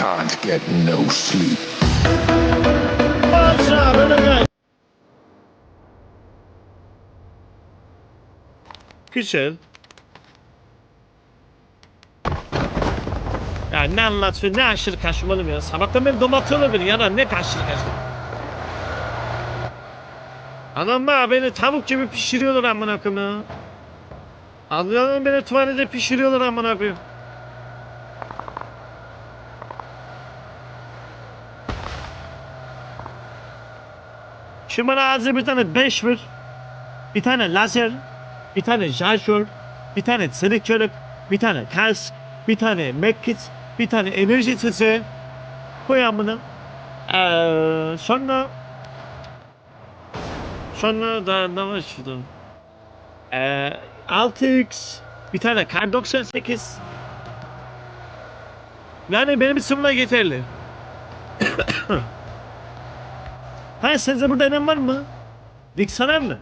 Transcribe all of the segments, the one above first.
can't get no sleep. Güzel. Ya ne anlatıyor, ne aşırı kaçtım oğlum ya. Sabahtan beri domatıyorlar beni ya ne aşırı kaçtım. Adamlar beni tavuk gibi pişiriyorlar amına koyayım ya. Beni tuvalete pişiriyorlar amına koyayım. Şimdi bana ağzı bir tane 5 ver. Bir tane lazer, bir tane şarjör, bir tane selektörlük, bir tane kask, bir tane medkit, bir tane enerji sesi. Koy amına. Ee, sonra sonra da ne var şurada? Ee, 6x, bir tane kar 98. Yani benim isimle yeterli. ha sence burada inen var mı? Dik sanar mı?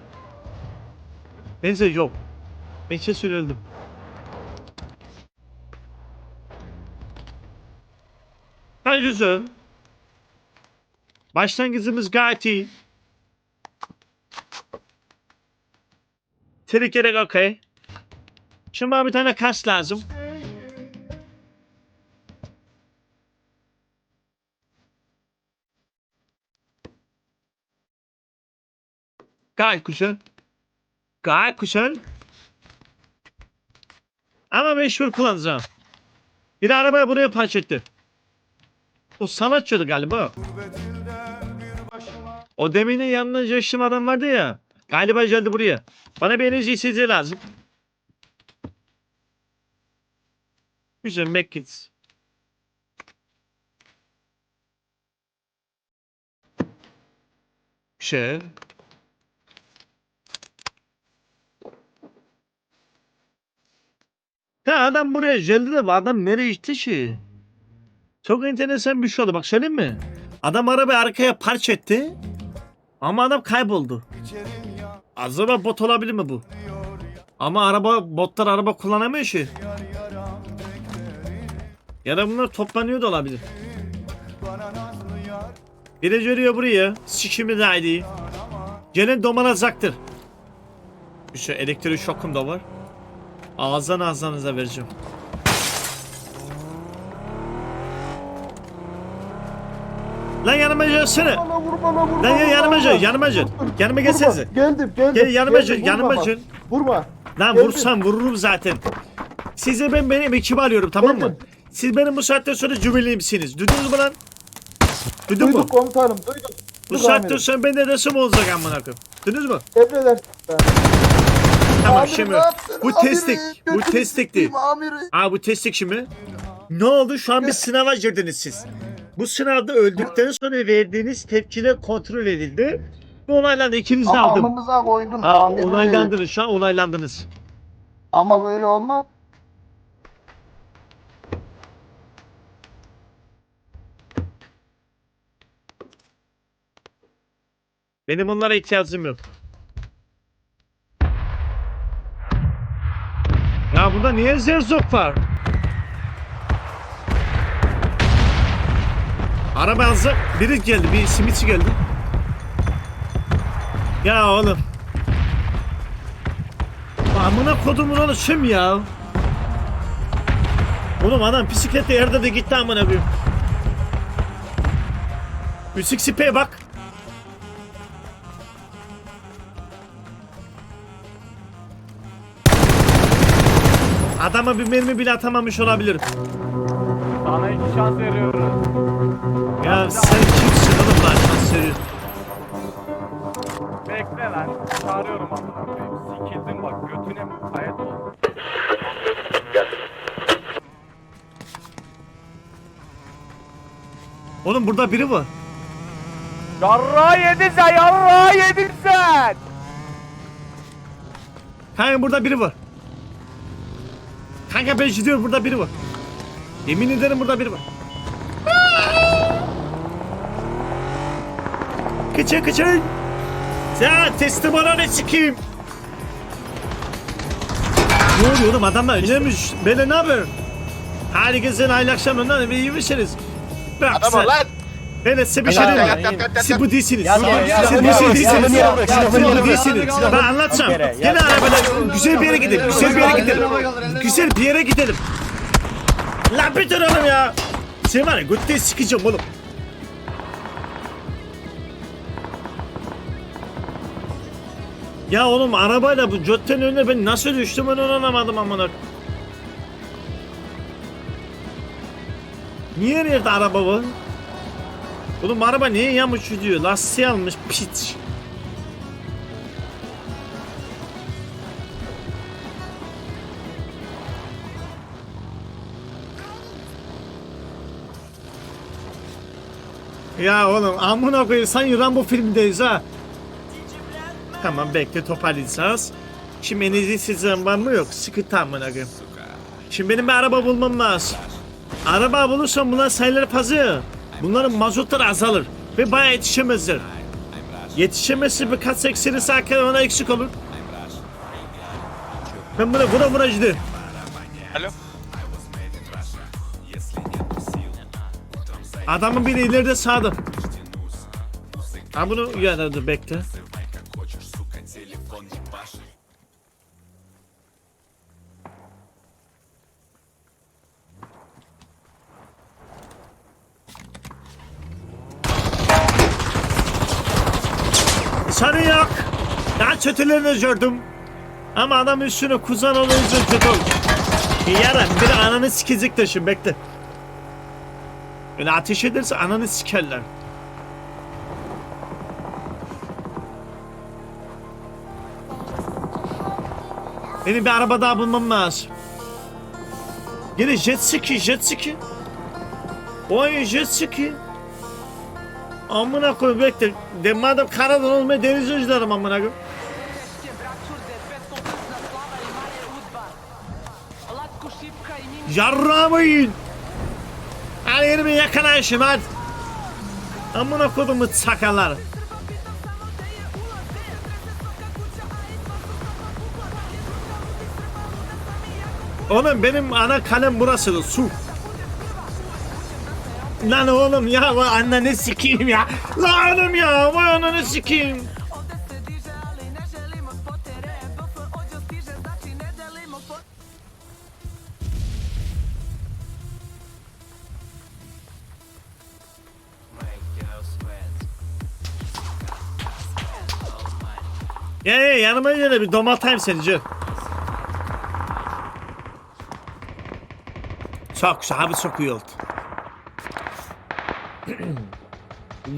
Bence yok. Ben şey söyledim. Ha güzel. Başlangıcımız gayet iyi. Trik gerek okey. Şimdi bana bir tane kas lazım. Gayet güzel. Gayet güzel. Ama meşhur kullanacağım. Bir de arabaya buraya park etti. O sanatçıydı galiba. O demine yanına yaşım adam vardı ya. Galiba geldi buraya. Bana bir enerji içeceği lazım. Güzel Mekkits. Şey. Ya adam buraya geldi de adam nereye gitti ki? Çok enteresan bir şey oldu. Bak söyleyeyim mi? Adam arabayı arkaya park etti. Ama adam kayboldu. Acaba bot olabilir mi bu? Ama araba botlar araba kullanamıyor ki. Ya da bunlar toplanıyor da olabilir. Biri görüyor buraya. Sikimi de. Gelen domanacaktır. Şey elektrik şokum da var. Ağızdan ağzınıza vereceğim. Lan yanıma gelsene. Bana vur bana vur. Lan yanıma gel, yanıma gel. Yanıma gelsenize. Geldim geldim. Gel yanıma gel, yanıma gel. Vurma. Lan Geldim. vursam vururum zaten. Size ben benim ekibi arıyorum tamam mı? Geldim. Siz benim bu saatten sonra cümeliyimsiniz. Duydunuz mu lan? Duydun mu? Duyduk komutanım duyduk. Bu saatten sonra ben de resim olacak amına koyayım. Duydunuz mu? Emredersin. Tamam Amirim, şimdi. Bu Amirim, testik. Bu testikti. sikeyim amirim. Aa bu testik şimdi. Ne oldu? Şu an bir sınava girdiniz siz. Bu sınavda öldükten sonra verdiğiniz tepkiler kontrol edildi. Bu onaylandı. İkinizi de aldım. Amımıza koydun. Aa, amirim. onaylandınız. Şu an onaylandınız. Ama böyle olmaz. Benim onlara ihtiyacım yok. Burada niye zerzok var? Araba alacak. Biri geldi. Bir simitçi geldi. Ya oğlum. Amına kodumun oğlu kim ya? Oğlum adam bisiklette yerde de gitti amına koyayım. Müzik sipeye bak. Adama bir mermi bile atamamış olabilir. Sana iki şans veriyoruz. Ya sen kimsin oğlum lan şans veriyorsun. Bekle lan. Çağırıyorum amına koyayım. Sikildin bak götüne kayıt ol. Oğlum burada biri var. Yarra yedin sen yarra yedin sen. Kanka burada biri var. Kanka ben gidiyorum burada biri var. Yemin ederim burada biri var. Kaçın kaçın. Ya teslim ne sikeyim. Ne oluyor oğlum adamlar ölmemiş. Böyle ne haber? Herkesin hayırlı akşamlar. Ne iyi misiniz? Bak Adam sen. lan. Ben size bir şey diyeyim mi? Siz bu değilsiniz. Siz bu değilsiniz. Siz bu değilsiniz. Ben anlatacağım. yat, yat, Gel yat, arabayla güzel bir yere gidelim. Güzel bir yere gidelim. Güzel bir yere gidelim. Lan bir dur oğlum ya. Sen var ya götteyi sikeceğim oğlum. Ya oğlum arabayla bu götten önüne ben nasıl düştüm ben onu anlamadım amına. Niye her yerde araba var? Oğlum araba niye yamuk gidiyor? Lastiği almış piç. Ya oğlum amına koyayım sanki Rambo filmindeyiz ha. Tamam bekle toparlayacağız. Şimdi enerji sizin var mı yok? Sıkıntı amına koyayım. Şimdi benim bir araba bulmam lazım. Araba bulursam bunlar sayıları fazla. Bunların mazotları azalır. Ve bayağı yetişemezler. Yetişemezse birkaç ekseni sakin ona eksik olur. Ben buna vura vura giderim. Alo. Adamın biri ileride sağda. Ha bunu yaradı bekle. Çetelerini gördüm. Ama adam üstüne kuzan olunca kötü olur. Yarın bir ananı sikecek de şimdi bekle. Öyle ateş ederse ananı sikerler. Benim bir araba daha bulmam lazım. Yine jet ski, jet ski. Oy jet ski. Amına koy bekle. De madem karadan olmaya deniz özlerim amına koy. Yarramayın. Hadi yerimi yakalayışım hadi. Amına kodumu sakallar. Oğlum benim ana kalem burası su. Lan oğlum ya vay anneni sikeyim ya. Lan oğlum ya vay ananı sikeyim. Ya ya yanıma gel bir domatayım seni. Çok güzel abi çok iyi oldu.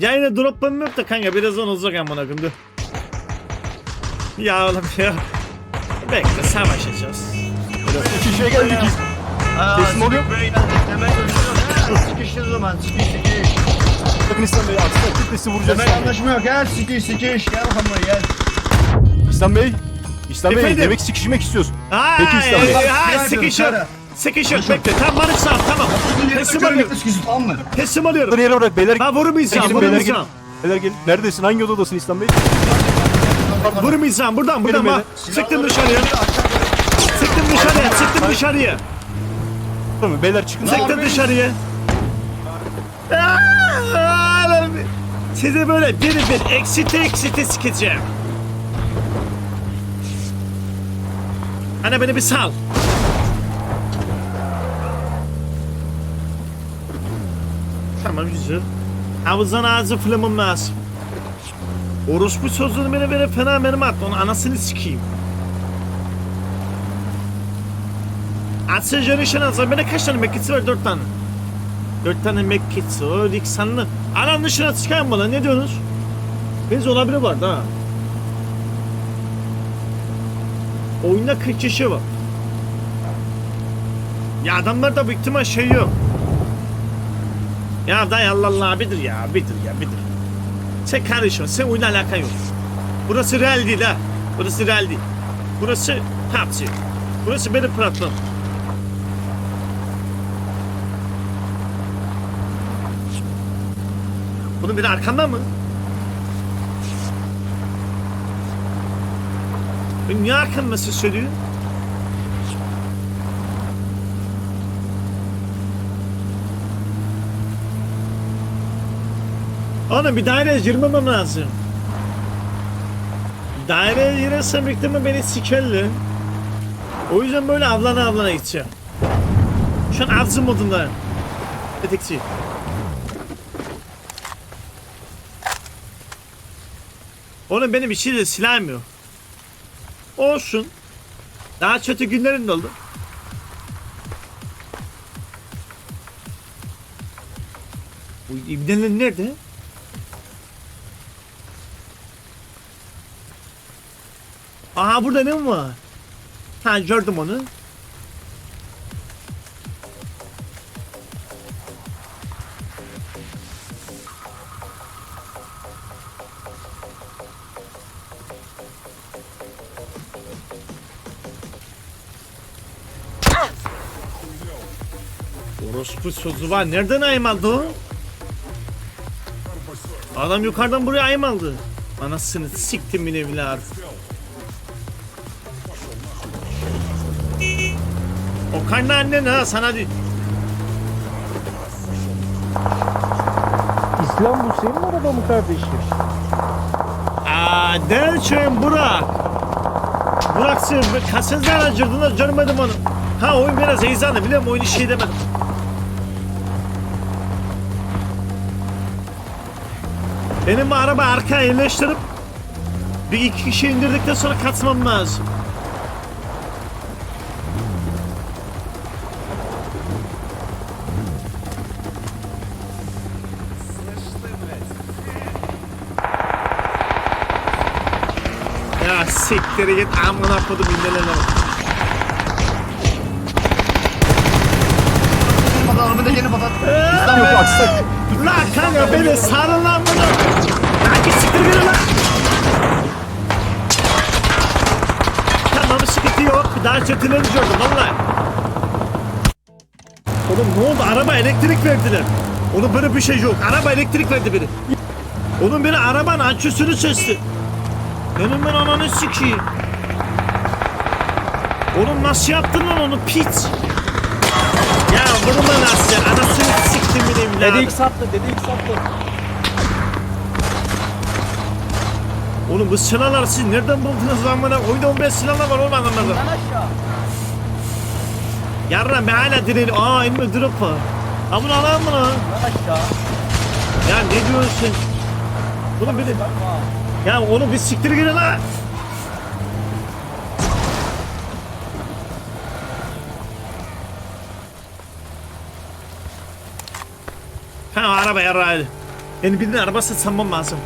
ya yine drop'um yok da kanka birazdan olacak amına koyayım dur. Ya oğlum ya. Bekle savaşacağız. İki şey geldik. Teslim oluyor. Sıkıştır o zaman. Sıkış sıkış. Bakın İslam Bey aksine kitlesi vuracağız. Temel anlaşma yok. Gel sıkış sıkış. Gel buraya gel. İslam Bey. İslam Bey Efendim? demek sikişmek istiyorsun. Ha, Peki İslam Bey. e, ha, Gel sıkış diyorum, yok. Sıkış yok bekle. Tamam barış sağ ol, tamam. Teslim alıyorum. Tamam mı? Teslim Bunları alıyorum. yere bırak beyler. Ha vurmayacağım Gelin, beyler vurmayacağım. gelin. Beyler gelin. Neredesin? Hangi odadasın İslam Bey? Vurmayacağım buradan buradan Gelin bak. Sıktım dışarıya. Sıktım dışarıya sıktım dışarıya. Tamam beyler çıkın. Sıktım dışarıya. Aa, Sizi böyle bir bir eksite eksite sikeceğim. Anne beni bir sal. Tamam güzel. Havuzdan ağzı flamım lazım. Orospu sözünü beni böyle fena benim attı. Onun anasını sikeyim. Atsın jönüşen alsın. Bende kaç tane mekkisi var? Dört tane. Dört tane mekkisi var. Diksanlı. Anam dışına çıkan bana. Ne diyorsunuz? Biz olabilir var da. Oyunda 40 kişi var. Ya adamlarda büyük ihtimal şey yok. Ya dayı Allah Allah bidir ya bidir ya bidir. Sen karışma sen oyunla alakan yok. Burası real değil ha. Burası real değil. Burası PUBG. Burası benim platform. Bunun biri arkamda mı? E Niye arkamda siz söylüyor? Oğlum bir daireye girmemem lazım. Daireye girersem büyük beni sikerler. O yüzden böyle avlana avlana gideceğim. Şu an avcı modundayım. Tetikçi. Oğlum benim içi de silahım yok. Olsun. Daha kötü günlerim de oldu. Bu ibneler nerede? Aha burada ne var? Ha gördüm onu. Orospu sözü var. Nereden ayım aldı o? Adam yukarıdan buraya ayım aldı. Anasını siktim bile bile artık. O karnı annen ha sana değil. İslam bu senin araba mı kardeşim? Aa Delçin Burak. Burak sen kaç sezler acırdın görmedim onu. Ha oyun biraz heyecanlı biliyorum oyunu şey demedim. Benim bu araba arkaya yerleştirip bir iki kişi indirdikten sonra kaçmam lazım. Ya siktir git amına kodum indelene bak. Patlat arabayı da yeni patlat. Yok aksak. La kanka beni sarın lan bunu. Lan git siktir gidin lan. Tamam sıkıntı yok. Daha kötülerini gördüm valla. Oğlum ne oldu? Araba elektrik verdiler. Onun böyle bir şey yok. Araba elektrik verdi biri. Onun biri arabanın açısını çözdü. Benim ben ananı sikeyim. Oğlum nasıl yaptın lan onu piç? Ya vurma nasıl ya? Anasını siktim bile evladım. Dedik sattı, dedik sattı. Oğlum bu silahlar siz nereden buldunuz lan bana? Oyunda 15 silahlar var oğlum adamlarda. Yarram ben hala direğim. Aa elime drop var. Ha bunu alalım bunu. Ya ne diyorsun? Oğlum bir de... Ya onu bir siktir gidin lan. Ha araba yarrağıydı. Yani birinin arabası sanmam lazım.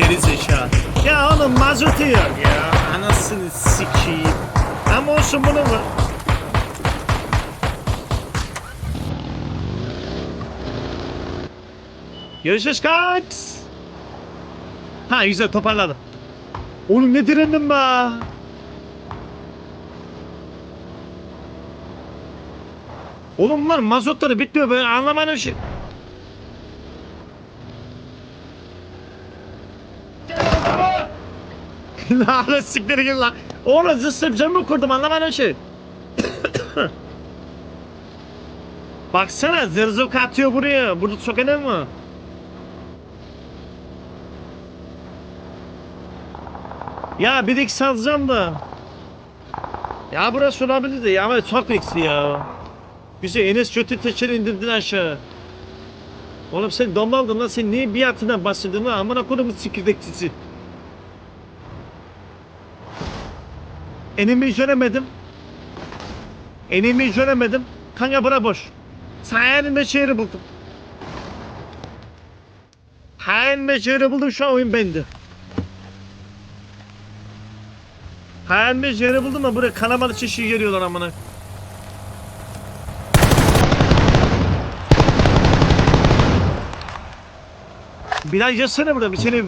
Geri zekalı. Ya oğlum mazotu yok ya. Anasını sikeyim. Ama olsun bunu mu? Görüşürüz kaç. Ha güzel toparladım. Oğlum ne direndim be. Oğlum bunlar mazotları bitmiyor ben anlamadım şey. Lanet siktir git lan. Oğlum zıstım camı kurdum anlamadım şey. Baksana zırzık atıyor buraya. Burada çok önemli. Ya bir dik salacağım da. Ya burası olabilir de ya ama çok eksi ya. Bizi Enes kötü teçer indirdin aşağı. Oğlum sen domaldın lan sen niye bir atından bahsediyorsun lan amına kodumun sikirdekçisi. Enimi göremedim. Enimi göremedim. Kanka bura boş. Sayende şehri buldum. Sayende şehri buldum şu an oyun bende. Sayende şehri buldum da buraya kanamalı çeşiği geliyorlar amına. Bilal yazsana burada bir seni...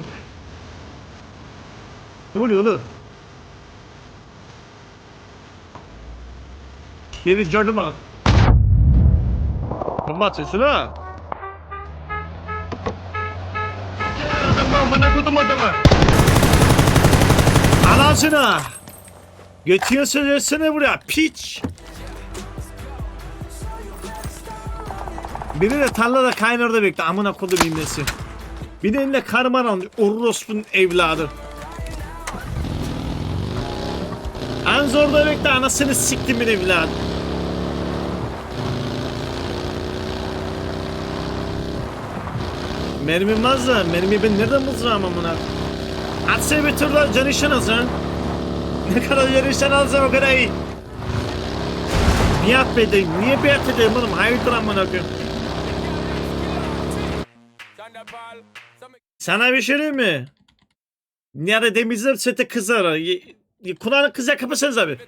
Ne oluyor oğlum? Bak. Bomba atıyorsun ha. amına kodum adamı. Anasını. Götüyor söylesene buraya piç. Biri de tarlada kaynarda bekle amına kodum imlesi. Bir de elinde karman almış orospunun evladı. En zor da bekle anasını siktimin evladı. Mermim var da mermi ben nereden bulacağım amına? Atse bir turda can işin alsın. Ne kadar can işin alsam o kadar iyi. Niye affedeyim? Niye biat edeyim oğlum? Hayırdır amına koyayım. Sana bir şey diyeyim mi? Nerede temizler sete kızar. Kulağını kıza kapatsanız abi.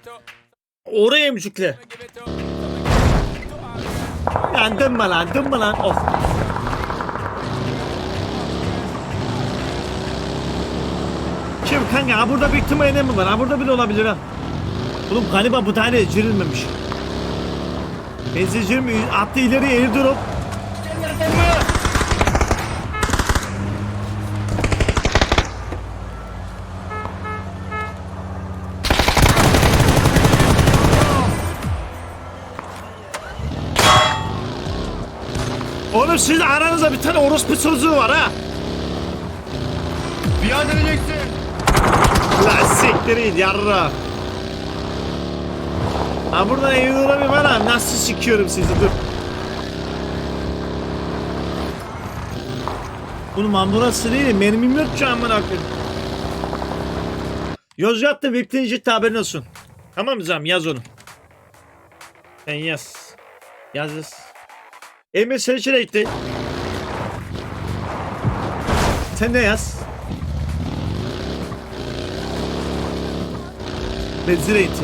Oraya emcükle. Lan dönme lan dönme lan. Of. Şimdi kanka ha burada bir ihtimal mi var? Ha burada bile olabilir ha. Oğlum galiba bu tane cirilmemiş. Benzincirim attı ileri durup. Oğlum siz aranızda bir tane orospu sözü var ha. Biat edeceksin. Siktir git yarra. Ha buradan bir var ha nasıl sikiyorum sizi dur. Bunun amburası değil mermim yok ki amına koyayım. Yozgat'ta ciddi haberin olsun. Tamam mı Zam yaz onu. Sen yaz. Yaz yaz. Emir seni gitti. Sen ne yaz? Benzin eğiti.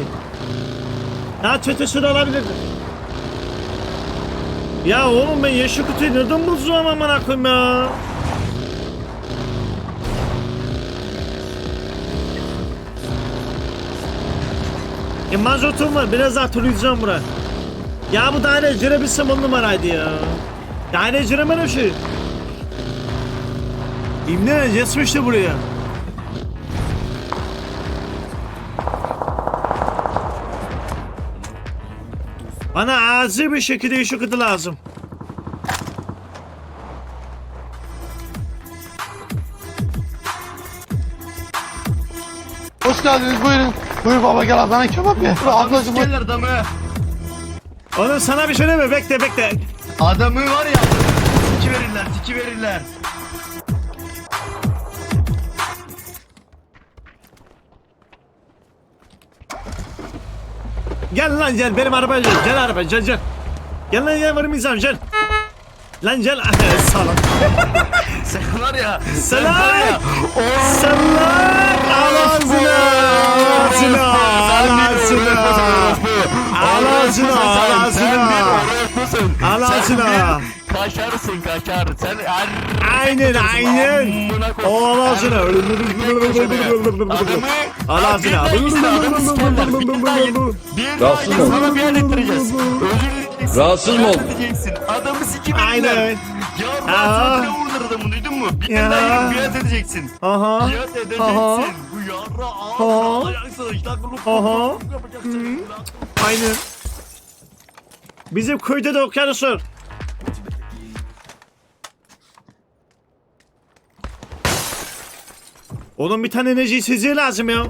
Daha çetesi de olabilirdi. Ya oğlum ben yeşil kutuyu nereden bulacağım amına koyayım ya? E mazotum var biraz daha turlayacağım buraya. Ya bu daire cirebilsem on numaraydı ya. Daire ciremene şey. İmne yetmişti buraya. Bana acil bir şekilde iş okudu lazım. Hoş geldiniz buyurun. Buyur baba gel ablana kebap ye. Ablacım Gelir adamı. Oğlum sana bir şey deme bekle bekle. Adamı var ya. Tiki verirler tiki verirler. Gel lan gel benim arabaya gel. Gel arabaya gel gel. Gel lan gel varım insan gel. Lan gel. Salam. Sen var ya. Selam. Selam. Ağzına. Ağzına. Ağzına. Ağzına. Ağzına. Ağzına. Kaşarsın kaşar. Sen her... Aynen aynen. O ağzına. Ağzına. Rahatsız mı? Sana biat ettireceğiz. Özür. Rahatsız mı oldun? Adamı sikim Aynen. Ya ben sana adamı duydun mu? Bir Ya. tane biat edeceksin. Aha. Biat edeceksin. Aha. Bu yarra ağzına Aha. yapacaksın. Aynen. Bizim köyde de okyanus Oğlum bir tane enerji içeceği lazım ya.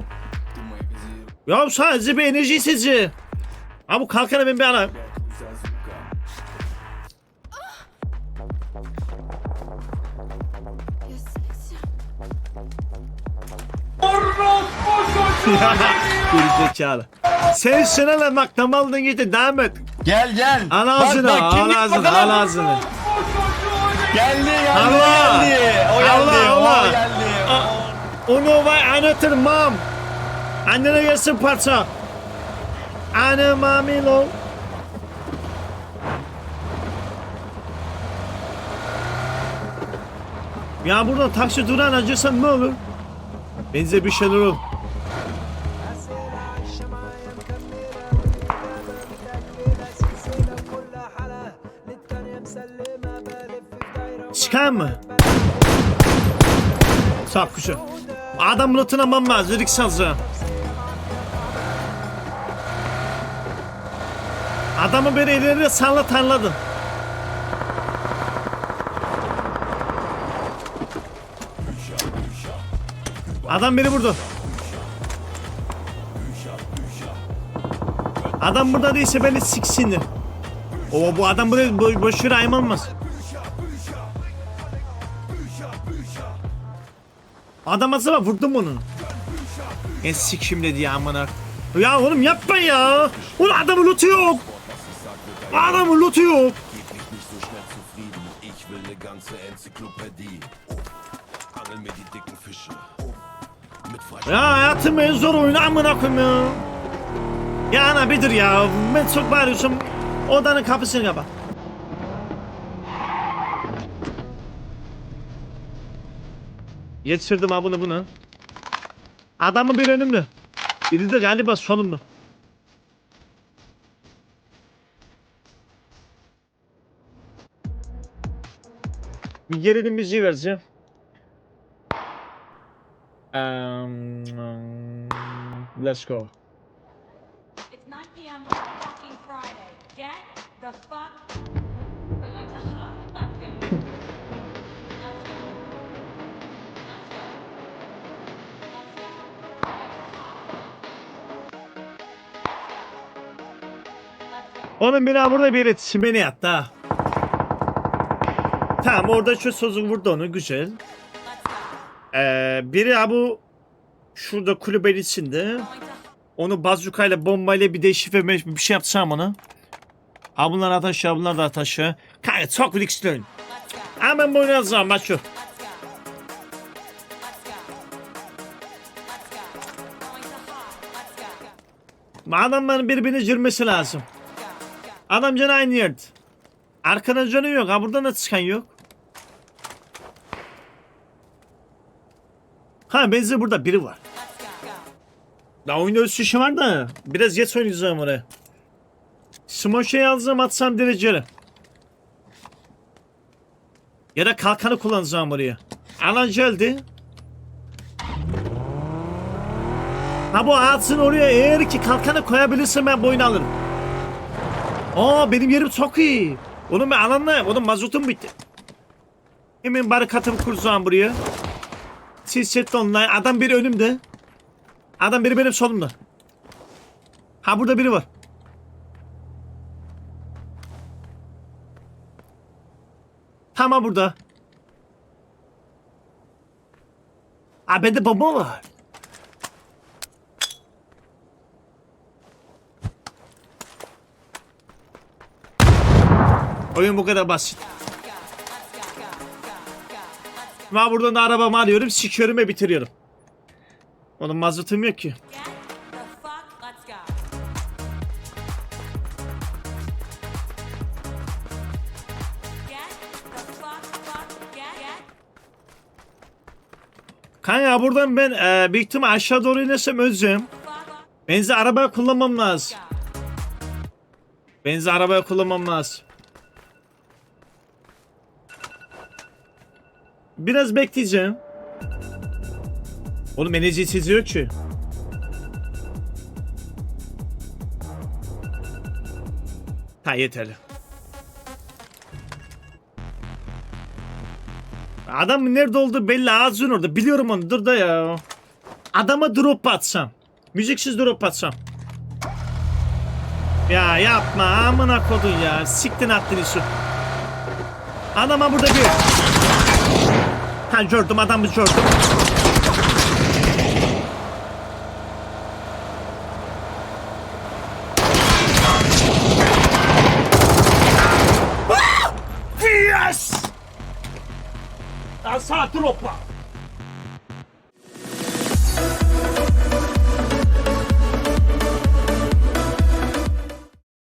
Ya sadece bir enerji içeceği. Ha bu kalkanı ben bir alayım. Gerizekalı. Sen şuna bak tam aldın gitti devam et. Gel gel. Al ağzını al ağzını al ağzını. Geldi geldi Allah. geldi. O geldi. Allah, Allah. O geldi. Onu vay anlatırmam. Annene gelsin parça. Anne mamilo. Ya burada taksi duran acırsan ne olur? Benze bir şeyler olur. Çıkan mı? Sağ kuşu. Adam lootuna mamma zırık salacağım. Adamı beni ileri salla tarladın. Adam beni vurdu. Adam burada değilse beni siksindir. O bu adam buraya bo boş yere ayım Adam acaba vurdum onu. En sikim dedi ya amına. Ya oğlum yapma ya. Ulan adamın lootu yok. Adamın lootu yok. Ya hayatım en zor oyunu amına koyayım ya. Ya ana bir dur ya. Ben çok bağırıyorsam odanın kapısını kapat. Yetiştirdim ha bunu bunu. Adamın bir önümde. Biri de galiba solumda. Bir gerilim müziği vereceğim. Um, let's go. It's 9 p.m. fucking Friday. Get the fuck. Onun bina burada bir iletişim beni yattı. Tamam orada şu sözü vurdu onu güzel. Ee, biri ha bu şurada kulübenin içinde. Onu bazukayla bombayla bir deşifre bir şey yapsam ona. Ha bunlar ataş ya bunlar da ataş ya. Kanka çok riskli. Hemen bu oyunu alacağım bak şu. Adamların birbirine girmesi lazım. Adam canı aynı yerde. Arkada canı yok. Ha burada da çıkan yok. Ha benzi burada biri var. Daha oyunda ölçüşü var da biraz geç oynayacağım oraya. Smoşe'yi alacağım atsam dereceli. Ya da kalkanı kullanacağım oraya. Alan geldi. Ha bu ağaçın oraya eğer ki kalkanı koyabilirsem ben boyunu alırım. Aa benim yerim çok iyi. Oğlum ben alanla oğlum mazotum bitti. Hemen barikatımı kuracağım buraya. Siz set online. Adam biri önümde. Adam biri benim solumda. Ha burada biri var. Tamam burada. Ha bende bomba var. Oyun bu kadar basit. Ben buradan da arabamı alıyorum, sikiyorum ve bitiriyorum. Onun mazotum yok ki. Kanka buradan ben e, büyük ihtimal aşağı doğru inersem. Fuck. Benzi arabaya kullanmam lazım. Benzi arabaya kullanmam lazım. Biraz bekleyeceğim. Oğlum enerji çiziyor ki. Ha yeterli. Adam nerede oldu belli ağzın orada. Biliyorum onu dur da ya. Adama drop atsam. Müziksiz drop atsam. Ya yapma amına kodun ya. Siktin attın işi. Adama burada bir. Ha gördüm adamı gördüm. Yes! Ya sağ dropla.